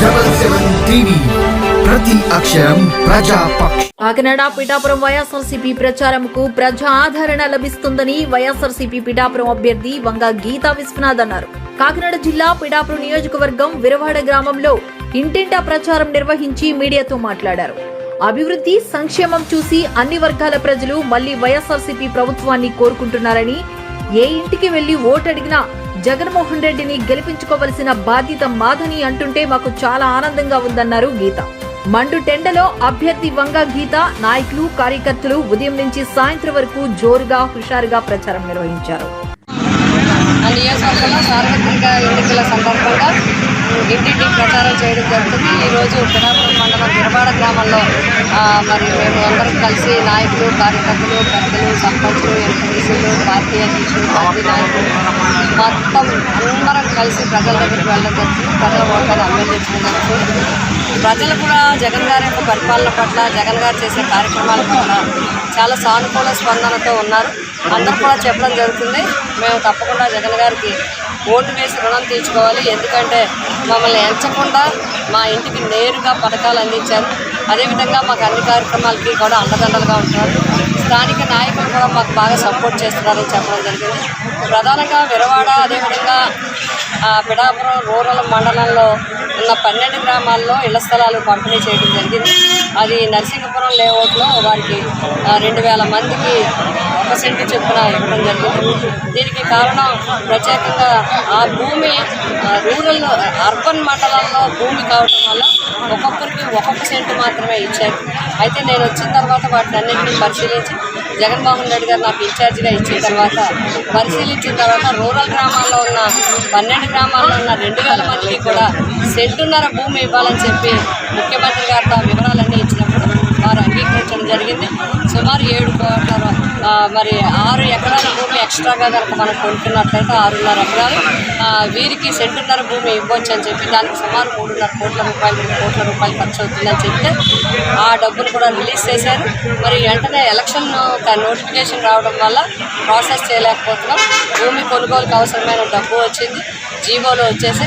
Double seven TV ప్రతి అక్షరం ప్రజాపక్ష. కాకినాడ పిఠాపురం వైఎస్ఆర్సీపీ ప్రచారంకు ప్రజా ఆదరణ లభిస్తుందని వైఎస్ఆర్సీపీ పిఠాపురం అభ్యర్థి వంగ గీతా విశ్వనాథ్ అన్నారు. కాకినాడ జిల్లా పిఠాపురం నియోజకవర్గం విరవాడ గ్రామంలో ఇంటింటా ప్రచారం నిర్వహించి మీడియాతో మాట్లాడారు. అభివృద్ధి సంక్షేమం చూసి అన్ని వర్గాల ప్రజలు మళ్ళీ వైఎస్ఆర్సీపీ ప్రభుత్వాన్ని కోరుకుంటున్నారని ఏ ఇంటికి వెళ్ళి ఓటు అడిగినా జగన్మోహన్ రెడ్డిని గెలిపించుకోవలసిన బాధ్యత మాదని అంటుంటే మాకు చాలా ఆనందంగా ఉందన్నారు గీత. మండు టెండలో అభ్యర్థి వంగ గీత నాయకులు కార్యకర్తలు ఉదయం నుంచి సాయంత్రం వరకు జోరుగా హుషారుగా ప్రచారం నిర్వహించారు. నియోజకవర్గంలో సార్వత్రిక ఎన్నికల సందర్భంగా ఇంటింటి ప్రచారం చేయడం జరుగుతుంది. ఈరోజు పిఠాపురం మండలం విరవాడ గ్రామంలో మరి మేము అందరం కలిసి నాయకులు కార్యకర్తలు పెద్దలు సర్పంచులు ఎంపీసీలు పార్టీ అధ్యక్షులు పార్టీ నాయకులు మొత్తం అందరం కలిసి ప్రజల దగ్గరికి వెళ్ళడం జరుగుతుంది. ప్రజల ఓట్లను అభ్యర్థించడం జరుగుతుంది. ప్రజలు కూడా జగన్ గారి యొక్క పరిపాలన పట్ల జగన్ గారు చేసే కార్యక్రమాల పట్ల చాలా సానుకూల స్పందనతో ఉన్నారు. అందరూ కూడా చెప్పడం జరుగుతుంది. మేము తప్పకుండా జగన్ గారికి ఓటు వేసి రుణం తీర్చుకోవాలి. ఎందుకంటే మమ్మల్ని ఎంచకుండా మా ఇంటికి నేరుగా పథకాలు అందించారు. అదేవిధంగా మాకు అన్ని కార్యక్రమాలకి కూడా అండదండలుగా ఉంటున్నారు. స్థానిక నాయకులు కూడా మాకు బాగా సపోర్ట్ చేస్తున్నారని చెప్పడం జరిగింది. ప్రధానంగా విరవాడ అదేవిధంగా ఆ, రూరల్ మండలంలో ఉన్న పన్నెండు గ్రామాల్లో ఇళ్ళ స్థలాలు పంపిణీ చేయడం జరిగింది. అది నరసింహపురం లేఅవుట్లో వారికి రెండు వేల మందికి ఒక సెంటు చొప్పున ఇవ్వడం జరిగింది. దీనికి కారణం ప్రత్యేకంగా ఆ భూమి రూరల్ అర్బన్ మండలంలో భూమి కావటం వల్ల ఒక్కొక్కరికి ఒక్కొక్క సెంటు మాత్రమే ఇచ్చారు. అయితే నేను వచ్చిన తర్వాత వాటిని అన్నింటినీ పరిశీలించి జగన్మోహన్ రెడ్డి గారు నాకు ఇన్ఛార్జిగా ఇచ్చిన తర్వాత పరిశీలించిన తర్వాత రూరల్ గ్రామాల్లో ఉన్న పన్నెండు గ్రామాల్లో ఉన్న రెండు వేల మందికి కూడా సెంటున్నర భూమి ఇవ్వాలని చెప్పి ముఖ్యమంత్రి గారితో ఆ వివరాలన్నీ ఇచ్చినప్పుడు వారు అంగీకరించడం జరిగింది. సుమారు ఏడు కోట్ల మరి ఆరు ఎకరాల భూమి ఎక్స్ట్రాగా కనుక మనం కొనుక్కున్నట్లయితే ఆరున్నర ఎకరాలు. వీరికి సెంటున్నర భూమి ఇవ్వచ్చు అని చెప్పి దానికి సుమారు మూడున్నర కోట్ల రూపాయలు మూడు కోట్ల రూపాయలు ఖర్చు అవుతుందని చెప్తే ఆ డబ్బులు కూడా రిలీజ్ చేశారు. మరి వెంటనే ఎలక్షన్ నోటిఫికేషన్ రావడం వల్ల ప్రాసెస్ చేయలేకపోతున్నాం. భూమి కొనుగోలుకు అవసరమైన డబ్బు వచ్చింది. జీవోలో వచ్చేసి